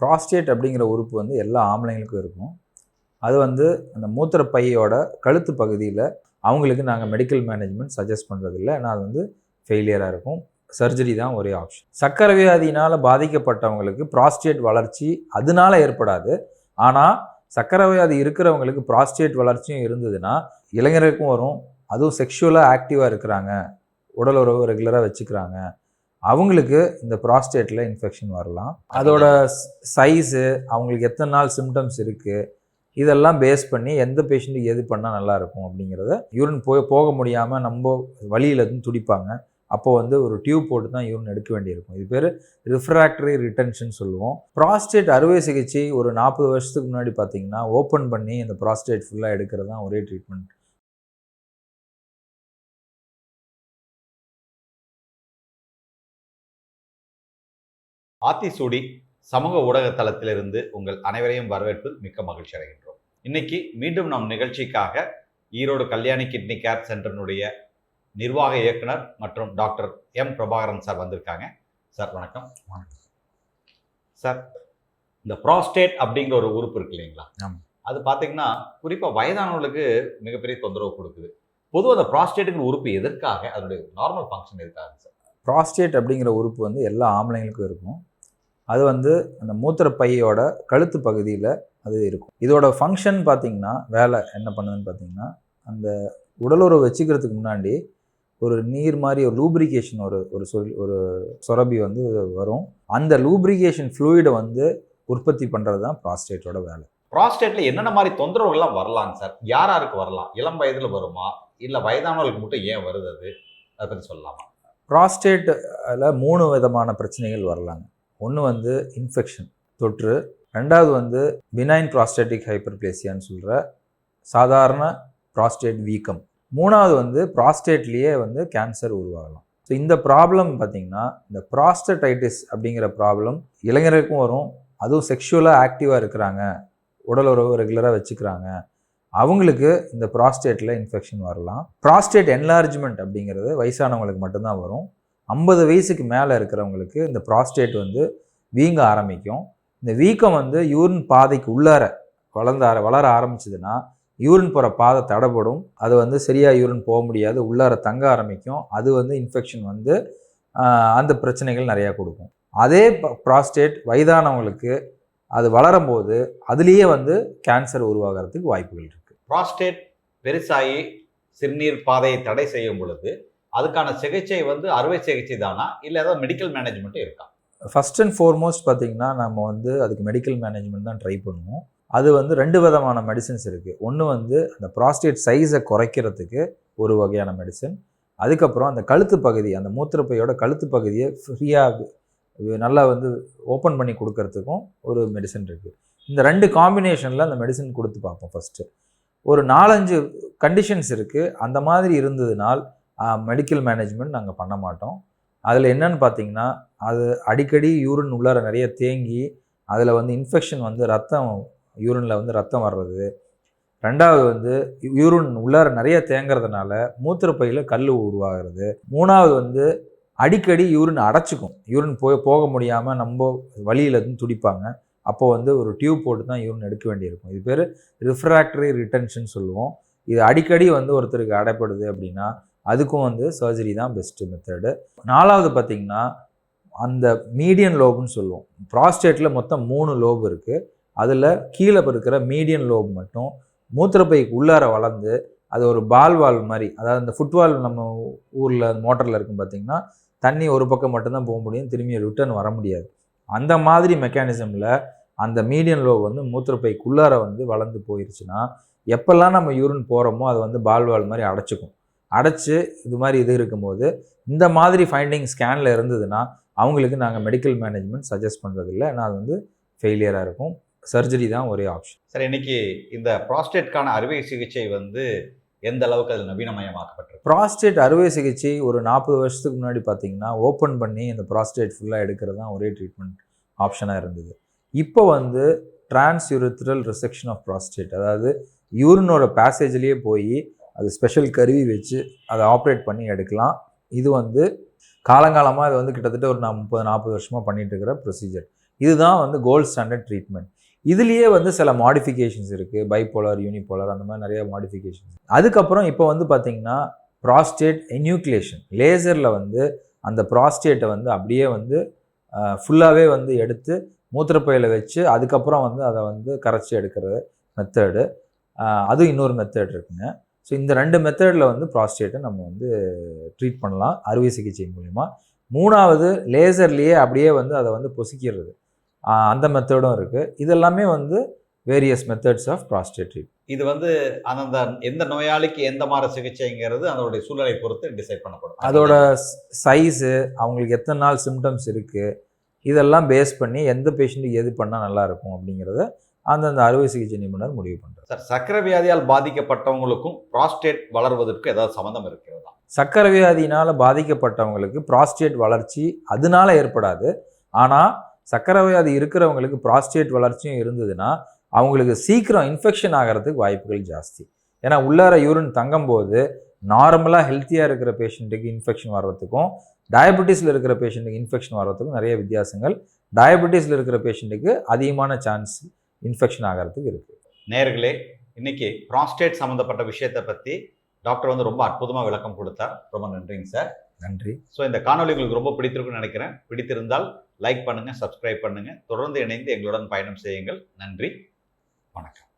Prostate அப்படிங்கிற உறுப்பு வந்து எல்லா ஆம்பளைங்களுக்கும் இருக்கும். அது வந்து அந்த மூத்திர பையோட கழுத்து பகுதியில் அவங்களுக்கு நாங்கள் மெடிக்கல் மேனேஜ்மெண்ட் சஜஸ்ட் பண்ணுறதில்ல ஏன்னா அது வந்து ஃபெயிலியராக இருக்கும். சர்ஜரி தான் ஒரே ஆப்ஷன் சக்கரை வியாதியினால் பாதிக்கப்பட்டவங்களுக்கு ப்ராஸ்டேட் வளர்ச்சி அதனால ஏற்படாது. ஆனால் சக்கரை வியாதி இருக்கிறவங்களுக்கு ப்ராஸ்டேட் வளர்ச்சியும் இருந்ததுன்னா இளைஞருக்கும் வரும். அதுவும் செக்ஷுவலாக ஆக்டிவாக இருக்கிறாங்க. உடல் உறவு ரெகுலராக வச்சுக்கிறாங்க. அவங்களுக்கு இந்த ப்ராஸ்டேட்டில் இன்ஃபெக்ஷன் வரலாம். அதோட சைஸு அவங்களுக்கு எத்தனை நாள் சிம்டம்ஸ் இருக்குது இதெல்லாம் பேஸ் பண்ணி எந்த பேஷண்ட்டுக்கு எது பண்ணால் நல்லாயிருக்கும் அப்படிங்கிறத யூரின் போய் போக முடியாமல் நம்ம வழியில் இருந்து துடிப்பாங்க. அப்போ வந்து ஒரு டியூப் போட்டு தான் யூரின் எடுக்க வேண்டியிருக்கும். இது பேர் ரிஃப்ராக்டரி ரிட்டன்ஷன் சொல்லுவோம். ப்ராஸ்டேட் அறுவை சிகிச்சை ஒரு நாற்பது வருஷத்துக்கு முன்னாடி பார்த்தீங்கன்னா ஓப்பன் பண்ணி இந்த ப்ராஸ்டேட் ஃபுல்லாக எடுக்கிறது தான் ஒரே ட்ரீட்மெண்ட் ஆத்திசூடி சமூக ஊடக தளத்திலிருந்து உங்கள் அனைவரையும் வரவேற்பு மிக்க மகிழ்ச்சி அடைகின்றோம். இன்னைக்கு மீண்டும் நம் நிகழ்ச்சிக்காக ஈரோடு கல்யாணி கிட்னி கேர் சென்டரினுடைய நிர்வாக இயக்குனர் மற்றும் டாக்டர் எம் பிரபாகரன் சார் வந்திருக்காங்க. சார் வணக்கம். வணக்கம். சார் இந்த ப்ராஸ்டேட் அப்படிங்கிற ஒரு உறுப்பு இருக்கு இல்லைங்களா. அது பார்த்தீங்கன்னா குறிப்பாக வயதானவர்களுக்கு மிகப்பெரிய தொந்தரவு கொடுக்குது. பொதுவாக அந்த ப்ராஸ்டேட்டுங்கிற உறுப்பு எதற்காக? அதனுடைய நார்மல் ஃபங்க்ஷன் எதுக்காக சார்? ப்ராஸ்டேட் அப்படிங்கிற உறுப்பு வந்து எல்லா ஆம்பளைங்களுக்கும் இருக்கும். அது வந்து அந்த மூத்திர பையோட கழுத்து பகுதியில் அது இருக்கும். இதோட ஃபங்க்ஷன் பார்த்தீங்கன்னா வேலை என்ன பண்ணுதுன்னு பார்த்தீங்கன்னா அந்த உடலுறவு வச்சுக்கிறதுக்கு முன்னாடி ஒரு நீர் மாதிரி ஒரு லூப்ரிகேஷன் ஒரு ஒரு சொல் ஒரு சுரபி வந்து வரும். அந்த லூப்ரிகேஷன் ஃப்ளூயிடை வந்து உற்பத்தி பண்ணுறது தான் ப்ராஸ்டேட்டோட வேலை. ப்ராஸ்டேட்ல என்னென்ன மாதிரி தொந்தரவுகள்லாம் வரலாங்க சார்? யார் யாருக்கு வரலாம்? இளம் வயதில் வருமா? இல்லை வயதானவர்களுக்கு மட்டும் ஏன் வருது அது? அதை பற்றி சொல்லலாமா? ப்ராஸ்டேட்டில் மூணு விதமான பிரச்சனைகள் வரலாங்க. ஒன்று வந்து இன்ஃபெக்ஷன் தொற்று. ரெண்டாவது வந்து பினைன் ப்ராஸ்டேட்டிக் ஹைப்பர்பிளேசியான்னு சொல்கிற சாதாரண ப்ராஸ்டேட் வீக்கம். மூணாவது வந்து ப்ராஸ்டேட்லேயே வந்து கேன்சர் உருவாகலாம். ஸோ இந்த ப்ராப்ளம் பார்த்தீங்கன்னா இந்த ப்ராஸ்டடைட்டிஸ் அப்படிங்கிற ப்ராப்ளம் இளைஞருக்கும் வரும். அதுவும் செக்ஷுவலாக ஆக்டிவாக இருக்கிறாங்க. உடல் உறவு ரெகுலராக வச்சுக்கிறாங்க. அவங்களுக்கு இந்த ப்ராஸ்டேட்டில் இன்ஃபெக்ஷன் வரலாம். ப்ராஸ்டேட் என்லார்ஜ்மெண்ட் அப்படிங்கிறது வயசானவங்களுக்கு மட்டும்தான் வரும். ஐம்பது வயசுக்கு மேலே இருக்கிறவங்களுக்கு இந்த ப்ராஸ்டேட் வந்து வீங்க ஆரம்பிக்கும். இந்த வீக்கம் வந்து யூரின் பாதைக்கு உள்ளார வளர்ந்த வளர ஆரம்பிச்சதுன்னா யூரின் போகிற பாதை தடைப்படும் அது வந்து சரியாக யூரின் போக முடியாது. உள்ளார தங்க ஆரம்பிக்கும். அது வந்து இன்ஃபெக்ஷன் வந்து அந்த பிரச்சனைகள் நிறையா கொடுக்கும். அதே ப்ராஸ்டேட் வயதானவங்களுக்கு அது வளரும்போது அதுலேயே வந்து கேன்சர் உருவாகிறதுக்கு வாய்ப்புகள் இருக்குது ப்ராஸ்டேட் பெருசாகி சிறுநீர் பாதையை தடை செய்யும் பொழுது அதுக்கான சிகிச்சை வந்து அறுவை சிகிச்சை தானா? இல்ல ஏதாவது மெடிக்கல் மேனேஜ்மெண்ட் இருக்கா? ஃபர்ஸ்ட் அண்ட் ஃபோர்மோஸ்ட் பார்த்தீங்கன்னா நம்ம வந்து அதுக்கு மெடிக்கல் மேனேஜ்மெண்ட் தான் ட்ரை பண்ணுவோம். அது வந்து ரெண்டு விதமான மெடிசின்ஸ் இருக்குது ஒன்று வந்து அந்த ப்ராஸ்டேட் சைஸை குறைக்கிறதுக்கு ஒரு வகையான மெடிசன் அதுக்கப்புறம் அந்த கழுத்து பகுதி அந்த மூத்திரப்பையோட கழுத்து பகுதியை ஃப்ரீயாக நல்லா வந்து ஓப்பன் பண்ணி கொடுக்கறதுக்கும் ஒரு மெடிசன் இருக்குது இந்த ரெண்டு காம்பினேஷனில் அந்த மெடிசன் கொடுத்து பார்ப்போம் ஃபஸ்ட்டு ஒரு நாலஞ்சு கண்டிஷன்ஸ் இருக்குது அந்த மாதிரி இருந்ததுனால் மெடிக்கல் மேனேஜ்மெண்ட் நாங்கள் பண்ண மாட்டோம். அதில் என்னன்னு பார்த்தீங்கன்னா அது அடிக்கடி யூரின் உள்ளார நிறைய தேங்கி அதில் வந்து இன்ஃபெக்ஷன் வந்து ரத்தம் யூரினில் வந்து ரத்தம் வர்றது. ரெண்டாவது வந்து யூரின் உள்ளார நிறைய தேங்குறதுனால மூத்திரப்பையில் கல் உருவாகிறது. மூணாவது வந்து அடிக்கடி யூரின் அடைச்சிக்கும். யூரின் போய் போக முடியாமல் நம்ம வழியில் இருந்து துடிப்பாங்க. அப்போ வந்து ஒரு டியூப் போட்டு தான் யூரின் எடுக்க வேண்டியிருக்கும். இது பேர் ரிஃப்ராக்டரி ரிட்டன்ஷன் சொல்லுவோம். இது அடிக்கடி வந்து ஒருத்தருக்கு அடைப்படுது அப்படின்னா அதுக்கும் வந்து சர்ஜரி தான் பெஸ்ட்டு மெத்தடு நாலாவது பார்த்திங்கன்னா அந்த மீடியன் லோப்னு சொல்லுவோம். ப்ராஸ்டேட்டில் மொத்தம் மூணு லோப் இருக்குது அதில் கீழே இருக்கிற மீடியன் லோப் மட்டும் மூத்திரப்பைக்கு உள்ளார வளர்ந்து அது ஒரு பால் வால்வ் மாதிரி அதாவது இந்த ஃபுட்பால் நம்ம ஊரில் மோட்டரில் இருக்கும் பார்த்தீங்கன்னா தண்ணி ஒரு பக்கம் மட்டும்தான் போக முடியும் திரும்பி ரிட்டர்ன் வர முடியாது. அந்த மாதிரி மெக்கானிசமில் அந்த மீடியன் லோ வந்து மூத்திரப்பைக்குள்ளார வந்து வளர்ந்து போயிருச்சுன்னா எப்போல்லாம் நம்ம யூரின் போகிறோமோ அது வந்து பால் வால் மாதிரி அடைச்சிக்கும். அடைச்சி இது மாதிரி இது இருக்கும்போது இந்த மாதிரி ஃபைண்டிங் ஸ்கேனில் இருந்ததுன்னா அவங்களுக்கு நாங்கள் மெடிக்கல் மேனேஜ்மெண்ட் சஜஸ்ட் பண்ணுறதில்ல ஏன்னா அது வந்து ஃபெயிலியராக இருக்கும். சர்ஜரி தான் ஒரே ஆப்ஷன் சார் இன்னைக்கு இந்த ப்ராஸ்டேட்கான அறுவை சிகிச்சை வந்து எந்த அளவுக்கு அது நவீனமயமாக்கப்பட்டிருக்கு? ப்ராஸ்டேட் அறுவை சிகிச்சை ஒரு நாற்பது வருஷத்துக்கு முன்னாடி பார்த்தீங்கன்னா ஓப்பன் பண்ணி இந்த ப்ராஸ்டேட் ஃபுல்லாக எடுக்கிறது தான் ஒரே ட்ரீட்மெண்ட் ஆப்ஷனாக இருந்தது. இப்போ வந்து trans urethral resection of prostate அதாவது யூரினோட பேசேஜ்லேயே போய் அது ஸ்பெஷல் கருவி வச்சு அதை ஆப்ரேட் பண்ணி எடுக்கலாம். இது வந்து காலங்காலமாக இது வந்து கிட்டத்தட்ட ஒரு நான் முப்பது நாற்பது வருஷமாக பண்ணிகிட்டு இருக்கிற ப்ரொசீஜர் இதுதான் வந்து கோல்ட் ஸ்டாண்டர்ட் ட்ரீட்மெண்ட் இதுலேயே வந்து சில மாடிஃபிகேஷன்ஸ் இருக்குது பைபோலார் யூனிபோலார் அந்த மாதிரி நிறைய மாடிஃபிகேஷன்ஸ் அதுக்கப்புறம் இப்போ வந்து பார்த்தீங்கன்னா ப்ராஸ்டேட் என்யூக்லேஷன் லேசரில் வந்து அந்த ப்ராஸ்டேட்டை வந்து அப்படியே வந்து ஃபுல்லாகவே வந்து எடுத்து மூத்திரப்பையில் வச்சு அதுக்கப்புறம் வந்து அதை வந்து கரைச்சி எடுக்கிறது மெத்தடு அது இன்னொரு மெத்தட் இருக்குங்க. ஸோ இந்த ரெண்டு மெத்தடில் வந்து ப்ராஸ்டேட்டை நம்ம வந்து ட்ரீட் பண்ணலாம். அறுவை சிகிச்சை மூலிமா மூணாவது லேசர்லேயே அப்படியே வந்து அதை வந்து பொசிக்கிறது அந்த மெத்தடும் இருக்குது இதெல்லாமே வந்து வேரியஸ் மெத்தட்ஸ் ஆஃப் ப்ராஸ்டேட் இது வந்து அந்தந்த எந்த நோயாளிக்கு எந்த மாதிரி சிகிச்சைங்கிறது அதனுடைய சூழலை பொறுத்து டிசைட் பண்ணப்படும். அதோட சைஸு அவங்களுக்கு எத்தனை நாள் சிம்டம்ஸ் இருக்குது இதெல்லாம் பேஸ் பண்ணி எந்த பேஷண்ட்டுக்கு எது பண்ணால் நல்லா இருக்கும் அப்படிங்கிறத அந்தந்த அறுவை சிகிச்சை நிபுணர் முடிவு பண்ணுறாரு சார் சக்கரை வியாதியால் பாதிக்கப்பட்டவங்களுக்கும் ப்ராஸ்டேட் வளர்வதற்கு ஏதாவது சம்மந்தம் இருக்கிறதா? சக்கரை வியாதியினால் பாதிக்கப்பட்டவங்களுக்கு ப்ராஸ்டேட் வளர்ச்சி அதனால ஏற்படாது. ஆனால் சக்கரை வியாதி இருக்கிறவங்களுக்கு ப்ராஸ்டேட் வளர்ச்சியும் இருந்ததுன்னா அவங்களுக்கு சீக்கிரம் இன்ஃபெக்ஷன் ஆகிறதுக்கு வாய்ப்புகள் ஜாஸ்தி. ஏன்னா உள்ளார யூரின் தங்கும்போது நார்மலாக ஹெல்த்தியாக இருக்கிற பேஷண்ட்டுக்கு இன்ஃபெக்ஷன் வர்றதுக்கும் டயபெட்டிஸில் இருக்கிற பேஷண்ட்டுக்கு இன்ஃபெக்ஷன் வர்றதுக்கும் நிறைய வித்தியாசங்கள். டயபெட்டிஸில் இருக்கிற பேஷண்ட்டுக்கு அதிகமான சான்ஸ் இன்ஃபெக்ஷன் ஆகிறதுக்கு இருக்குது நேர்களே இன்னைக்கு ப்ராஸ்டேட் சம்மந்தப்பட்ட விஷயத்தை பற்றி டாக்டர் வந்து ரொம்ப அற்புதமாக விளக்கம் கொடுத்தார். ரொம்ப நன்றிங்க சார். நன்றி. ஸோ இந்த காணொளி உங்களுக்கு ரொம்ப பிடித்திருக்கும்னு நினைக்கிறேன். பிடித்திருந்தால் லைக் பண்ணுங்கள் சப்ஸ்கிரைப் பண்ணுங்கள் தொடர்ந்து இணைந்து எங்களுடன் பயணம் செய்யுங்கள். நன்றி வணக்கம்.